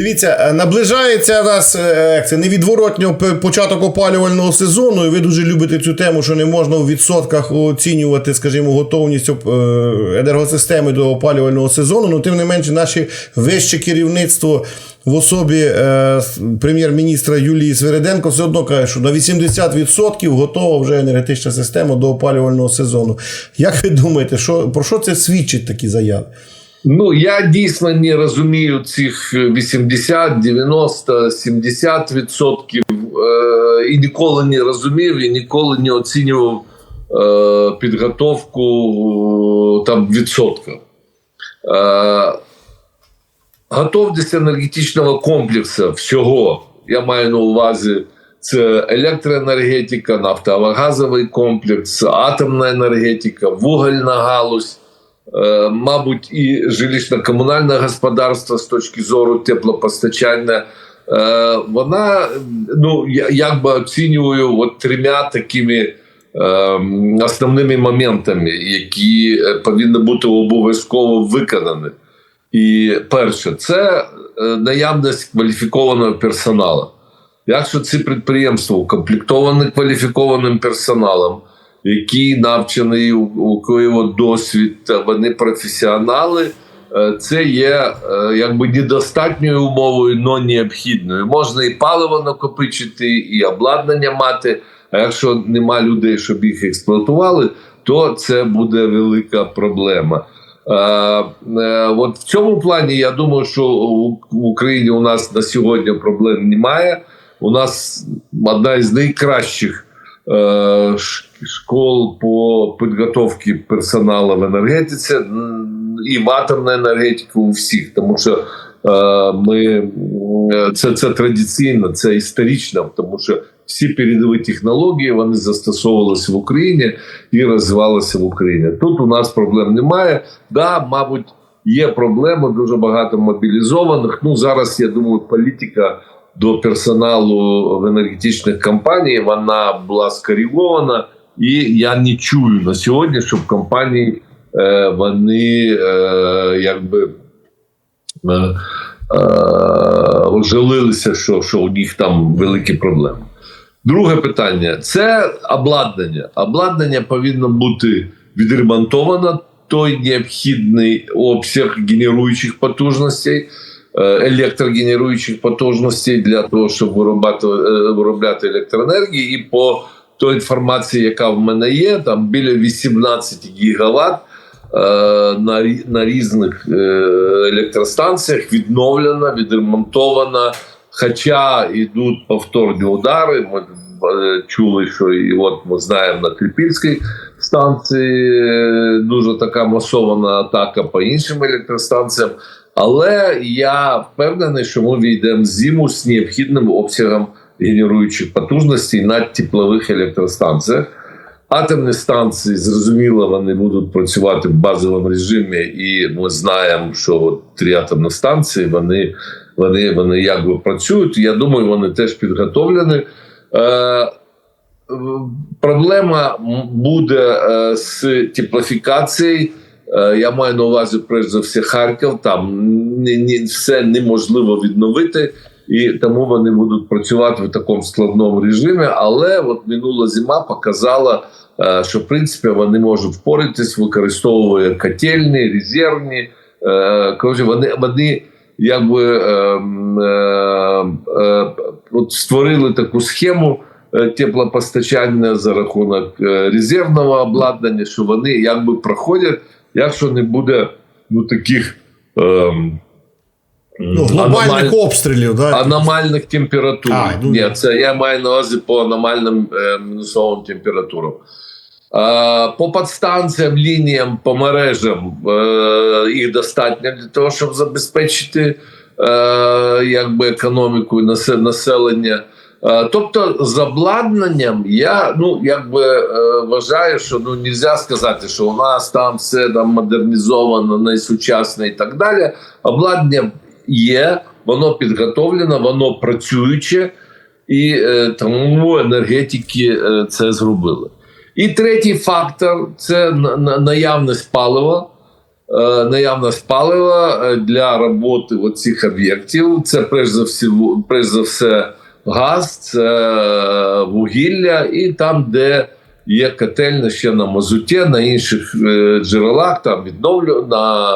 Дивіться, е, наближається нас е, як це, невідворотньо початок опалювального сезону, і ви дуже любите цю тему, що не можна у відсотках оцінювати, скажімо, готовність е, енергосистеми до опалювального сезону. Ну, тим не менше, наше вище керівництво в особі прем'єр-міністра Юлії Свереденко все одно каже, що на 80% готова вже енергетична система до опалювального сезону. Як ви думаєте, що, про що це свідчить такі заяви? Ну я дійсно не розумію цих 80, 90, 70 відсотків е, і ніколи не розумів і ніколи не оцінював е, підготовку е, там в відсотках. Е, готовність енергетичного комплексу всього, я маю на увазі. Це електроенергетика, нафтово-газовий комплекс, атомна енергетика, вугільна галузь, мабуть, і жилищно-комунальне господарство з точки зору теплопостачання. Е, Вона, ну, я як би оцінюю от трьома такими е, основними моментами, які е, повинні бути обов'язково виконані. І перше, це е, наявність кваліфікованого персоналу. Якщо ці підприємства укомплектовані кваліфікованим персоналом, який навчений, у у досвід, вони професіонали, е, це є е, якби недостатньою умовою, але необхідною. Можна і паливо накопичити, і обладнання мати. А якщо нема людей, щоб їх експлуатували, то це буде велика проблема. Е, е, от в цьому плані я думаю, що в Україні у нас на сьогодні проблем немає. У нас одна із найкращих е, школ по підготовці персоналу в енергетиці і в атомній енергетиці у всіх, тому що е, ми це, це традиційно, це історично, тому що всі передові технології вони застосовувалися в Україні і розвивалися в Україні. Тут у нас проблем немає. Да, мабуть, є проблеми, дуже багато мобілізованих. Ну зараз я думаю, політика до персоналу в енергетичних компаній вона була скорігована, і я не чую на сьогодні, щоб компанії е, вони е, якби. Е, е, жалилися, що, що у них там великі проблеми. Друге питання це обладнання. Обладнання повинно бути відремонтовано, той необхідний обсяг генеруючих потужностей, е, електрогенеруючих потужностей для того, щоб е, виробляти електроенергію. І по той інформації, яка в мене є, там біля 18 гігаватт е, на, на різних е, електростанціях відновлена, відремонтована. Хоча йдуть повторні удари, ми е, чули, що і от ми знаємо на Трипільській станції е, дуже така масована атака по іншим електростанціям. Але я впевнений, що ми війдемо зиму з необхідним обсягом генеруючих потужностей на теплових електростанціях. Атомні станції, зрозуміло, вони будуть працювати в базовому режимі, і ми знаємо, що от три атомні станції вони, вони, вони якби працюють. Я думаю, вони теж підготовлені. Е, проблема буде е, з теплофікацією. Е, я маю на увазі, перш за все, Харків. Там все неможливо відновити, і тому вони будуть працювати в такому складному режимі. Але от минула зима показала, е, що в принципі вони можуть впоратись, використовує котельні, резервні. Е, коротше, вони, вони якби е, е, е, от створили таку схему теплопостачання за рахунок резервного обладнання, що вони якби проходять, якщо не буде ну таких. ем, Ну, глобальних аномаль- обстрілів, да? аномальних температур. А, ну, Ні, це я маю на увазі по аномальним е, мінусовим температурам. Е, по подстанціям, лініям, по мережам е, їх достатньо для того, щоб забезпечити е, якби економіку і населення. Е, тобто, з обладнанням я ну якби е, вважаю, що ну нельзя сказати, що у нас там все там модернізовано, найсучасне і так далі. Обладнання є, воно підготовлено, воно працююче, і е, тому енергетики е, це зробили. І третій фактор це на- на- наявність палива. е, наявність палива е, для роботи оцих об'єктів. Це перш за все, перш за все газ, це е, вугілля, і там, де є котельня ще на мазуті, на інших е, джерелах, там відновлю на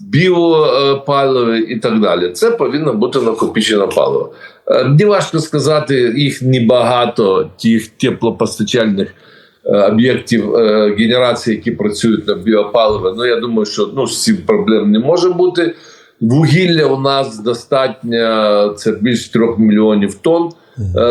біопаливі і так далі. Це повинно бути накопичено паливо. Е, Мені важко сказати, їх небагато, тих теплопостачальних е, об'єктів е, генерації, які працюють на біопаливо. Ну я думаю, що ну, з цим проблем не може бути. Вугілля у нас достатньо це більш 3 мільйонів тонн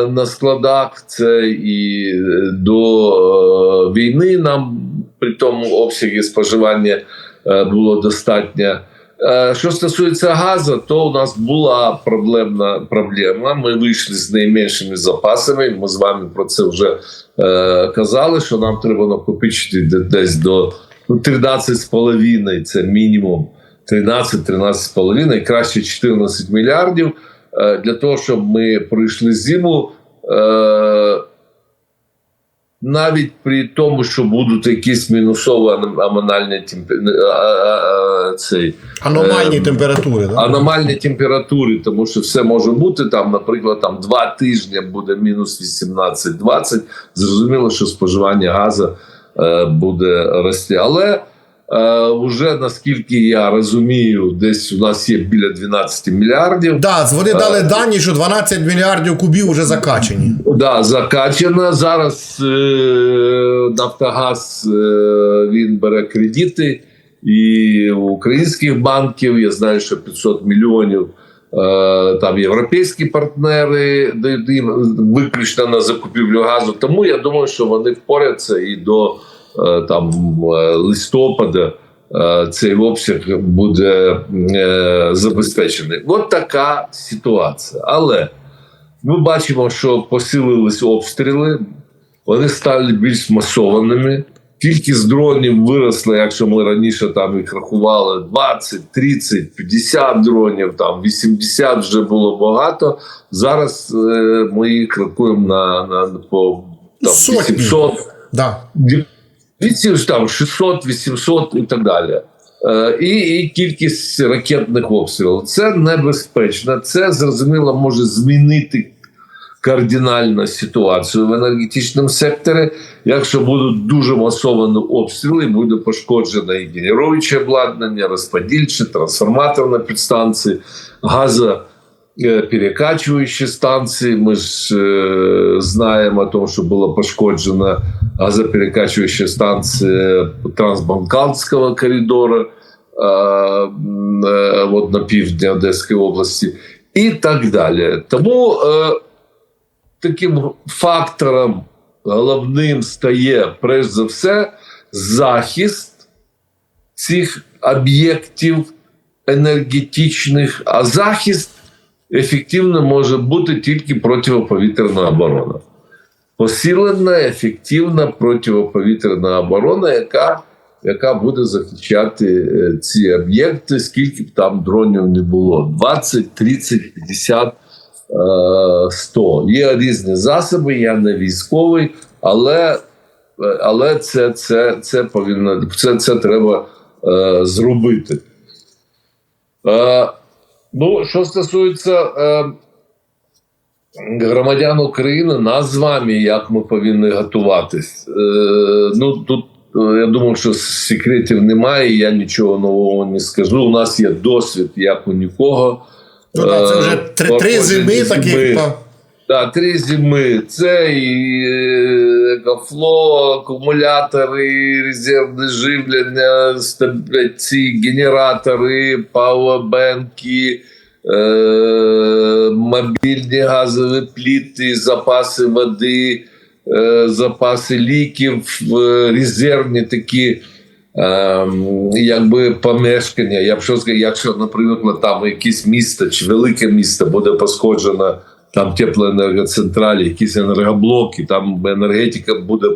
на складах. Це і до війни нам при тому обсягі споживання було достатньо. Е, Що стосується газу, то у нас була проблемна проблема. Ми вийшли з найменшими запасами. Ми з вами про це вже е, казали. Що нам треба накопичити десь до ну, 13,5 – це мінімум 13-13,5, краще 14 мільярдів е, для того, щоб ми пройшли зиму. Е, навіть при тому, що будуть якісь мінусові ан- аномальні темпе- а- а- а- цей, Аномальні Е, температури, да? аномальні температури, тому що все може бути там, наприклад, там два тижні буде мінус 18-20. Зрозуміло, що споживання газу е, буде рости. Але е, вже наскільки я розумію, десь у нас є біля 12 мільярдів. Да, вони дали дані, що 12 мільярдів кубів вже закачені. Да, закачана. Зараз е, Нафтогаз е, він бере кредити і у українських банків. Я знаю, що 500 мільйонів е, там європейські партнери дають виключно на закупівлю газу. Тому я думаю, що вони впоряться і до е, там е, листопада. е, Цей обсяг буде е, забезпечений. От така ситуація. Але ми бачимо, що посилились обстріли, вони стали більш масованими. Кількість дронів виросла, якщо ми раніше там їх рахували 20, 30, 50 дронів, там 80 вже було багато. Зараз е, ми їх рахуємо на, на по там, Сотні. 800 Да. Там 600, 800 і так далі. Е, і, і кількість ракетних обстрілів. Це небезпечно. Це зрозуміло може змінити кардинально ситуацію в енергетичному секторі. Якщо будуть дуже масовані обстріли, буде пошкоджено і генеруюче обладнання, розподільчі, трансформаторні підстанції, газо. Е, Перекачуючі станції. Ми ж е, знаємо о тому, що була пошкоджена газоперекачуюча станція Трансбанкальського коридору е, м, е, на півдні Одеської області, і так далі. Тому е, таким фактором головним стає, перш за все, захист цих об'єктів енергетичних, а захист ефективно може бути тільки протиповітряна оборона. Посилена, ефективна протиповітряна оборона, яка, яка буде захищати е, ці об'єкти, скільки б там дронів не було: 20, 30, 50, е, 100. Є різні засоби, я не військовий, але, е, але це, це, це повинно це, це треба е, зробити. Е, ну, що стосується е, громадян України, нас з вами, як ми повинні готуватись. Е, ну, тут е, я думаю, що секретів немає, я нічого нового не скажу. У нас є досвід, як у нікого. Ну, да, це вже Е, три, три проходять зими таких. зими. та- Да, три зими. Це і е, екофло, акумулятори, резервне живлення, ці генератори, пауербенки, е, мобільні газові пліти, запаси води, е, запаси ліків, е, резервні такі. Ем, якби помешкання, я б що сказав, якщо, наприклад, там якесь місто чи велике місто буде пошкоджено там теплоенергоцентралі, якісь енергоблоки, там енергетика буде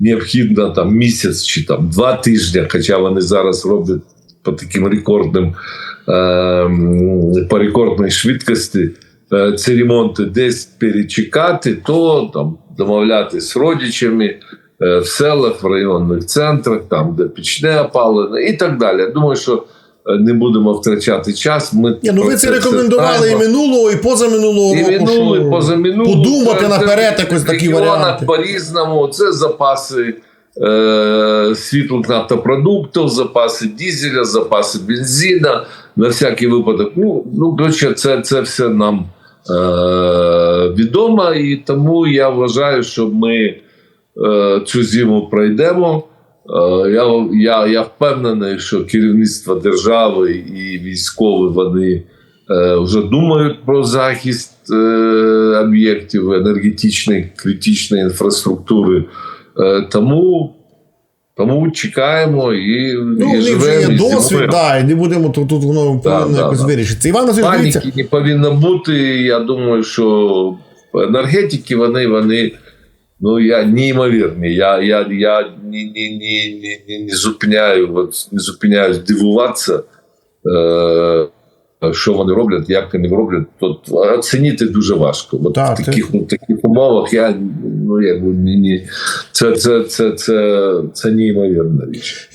необхідна там місяць чи там два тижні, хоча вони зараз роблять по таким рекордним ем, по рекордній швидкості е, ці ремонти десь перечекати, то там домовлятися з родичами е, в селах, в районних центрах, там, де пічне опалення і так далі. Думаю, що не будемо втрачати час. Ми Ні, ну ви це рекомендували і минулого, і позаминулого І року. минулий, що позаминулий. Подумати Це- наперед це якось такі варіанти. По-різному. Це запаси е, світлих нафтопродуктів, запаси дізеля, запаси бензина на всякий випадок. Ну, ну коротше, це, це все нам е, відомо, і тому я вважаю, що ми е, цю зиму пройдемо. Е, Я, я, я впевнений, що керівництво держави і військові вони е, вже думають про захист е, об'єктів енергетичної критичної інфраструктури. Е, тому, тому чекаємо і, Ну, і живемо. є досвід, зимуємо. да, і не будемо тут, тут воно Да, повинно да, якось да. вирішитися. Іван Паніки не повинно бути. Я думаю, що енергетики вони, вони ну, я неймовірні. Я, я, я ні, ні, ні, ні, не зупиняю, от, не зупиняюсь дивуватися. Е, що вони роблять, як вони роблять, то оцінити дуже важко. От Так, в таких, ну, таких умовах я ну якби ні, ні, це, це, це, це, це неймовірна річ.